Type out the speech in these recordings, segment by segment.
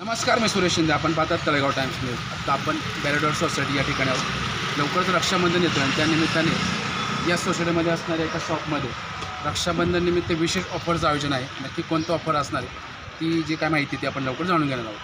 नमस्कार मी सुरेश शिंदे. आपण पाहतात तळेगाव टाइम्स न्यूज आता आपण बॅरेडॉर सोसायटी या ठिकाणी आहोत. लवकरच रक्षाबंधन येतो आणि त्यानिमित्ताने या सोसायटीमध्ये असणाऱ्या एका शॉपमध्ये रक्षाबंधन निमित्त विशेष ऑफरचं आयोजन आहे. नक्की कोणतं ऑफर असणार आहे ती जी काय माहिती ती आपण लवकर जाणून घेणार आहोत.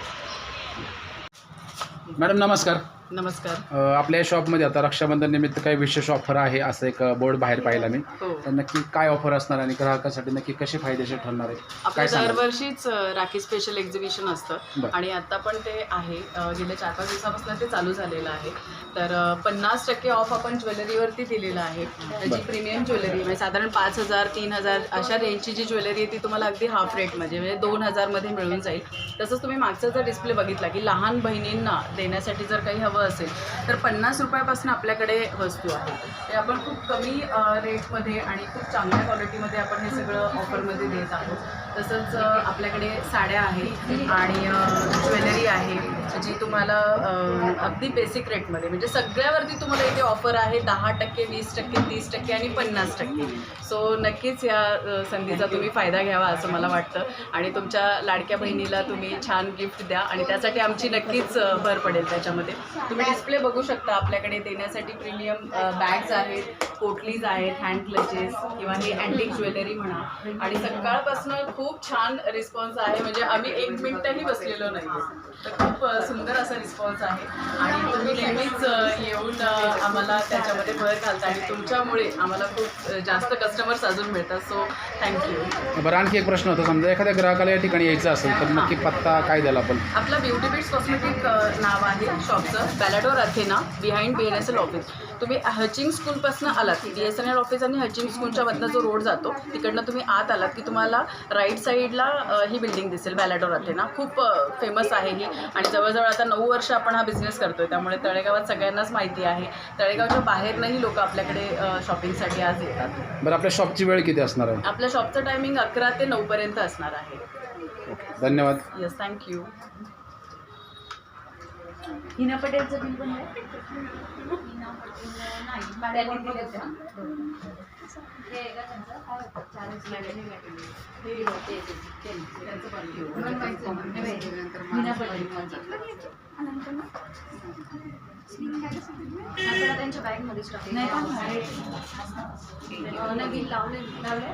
मॅडम नमस्कार. नमस्कार. आपल्या शॉपमध्ये आता रक्षाबंधन निमित्त काही विशेष ऑफर आहे असं एक बोर्ड बाहेर पाहिला मी. हो. तर नक्की काय ऑफर असणार आणि ग्राहकासाठी नक्की कशी फायदेशीर ठरणार आहे आपलं काय सांगाल? दरवर्षीच राखी स्पेशल एक्झिबिशन असतं. आणि आता पण ते आहे. गेल्या चार पाच दिवसापासून ते चालू झालेलं आहे. तर पन्नास टक्के ऑफ आपण ज्वेलरीवरती दिलेलं आहे. जी. प्रीमियम ज्वेलरी म्हणजे साधारण पाच हजार तीन हजार अशा रेंजची जी ज्वेलरी आहे ती तुम्हाला अगदी हाफ रेटमध्ये म्हणजे दोन हजारमध्ये मिळून जाईल. तसंच तुम्ही मागचा जर डिस्प्ले बघितला की लहान बहिणींना देण्यासाठी जर काही हवं असेल तर पन्नास रुपयापासून आपल्याकडे वस्तू आहे ते आपण खूप कमी रेटमध्ये आणि खूप चांगल्या क्वालिटीमध्ये आपण हे सगळं ऑफरमध्ये देत आहोत. तसंच आपल्याकडे साड्या आहेत आणि जी तुम्हाला अगदी बेसिक रेटमध्ये म्हणजे सगळ्यावरती तुम्हाला इथे ऑफर आहे दहा टक्के वीस टक्के तीस टक्के आणि पन्नास टक्के. सो नक्कीच या संधीचा तुम्ही फायदा घ्यावा असं मला वाटतं. आणि तुमच्या लाडक्या बहिणीला तुम्ही छान गिफ्ट द्या आणि त्यासाठी आमची नक्कीच भर पडेल त्याच्यामध्ये. तुम्ही डिस्प्ले बघू शकता आपल्याकडे देण्यासाठी प्रीमियम बॅग्स आहेत पोटलीज आहेत हँड क्लचेस किंवा हे अँटिक ज्वेलरी म्हणा. आणि सकाळपासून खूप छान रिस्पॉन्स आहे. म्हणजे आम्ही एक मिनिटही बसलेलो नाही तर खूप सुंदर असा रिस्पॉन्स आहे. आणि तुम्ही नेहमीच येऊन आम्हाला त्याच्यामध्ये भर घालता आणि तुमच्यामुळे आम्हाला खूप जास्त कस्टमर्स अजून मिळतात. सो थँक्यू बरं आणखी एक प्रश्न होता. समजा एखाद्या ग्राहकाला या ठिकाणी यायचं असेल तर नक्की पत्ता काय द्याल आपण? आपलं ब्युटी बिट्स कॉस्मेटिक नाव आहे शॉपचं बॅलाडोर Athena behind B N S L office तुम्ही हचिंग स्कूलपासून आलात. B S N L office आणि हचिंग स्कूलच्या मधनं जो रोड जातो तिकडनं तुम्ही आत आलात की तुम्हाला राईट साईडला ही बिल्डिंग दिसेल बॅलाडोर अथेना खूप फेमस आहे ही. आणि जवळजवळ आता नऊ वर्ष आपण हा बिझनेस करतोय त्यामुळे तळेगावात सगळ्यांनाच माहिती आहे. तळेगावच्या बाहेरनंही लोक आपल्याकडे शॉपिंगसाठी आज येतात. बरं आपल्या शॉपची वेळ किती असणार आहे? आपल्या शॉपचं टायमिंग अकरा ते नऊपर्यंत असणार आहे. धन्यवाद. येस थँक्यू हिना पटेलचं बिल पण आहे? आहे हिना पटेल. त्यांच्या बॅगमध्ये स्टॉक नाही, नाही बिल लावले लावले?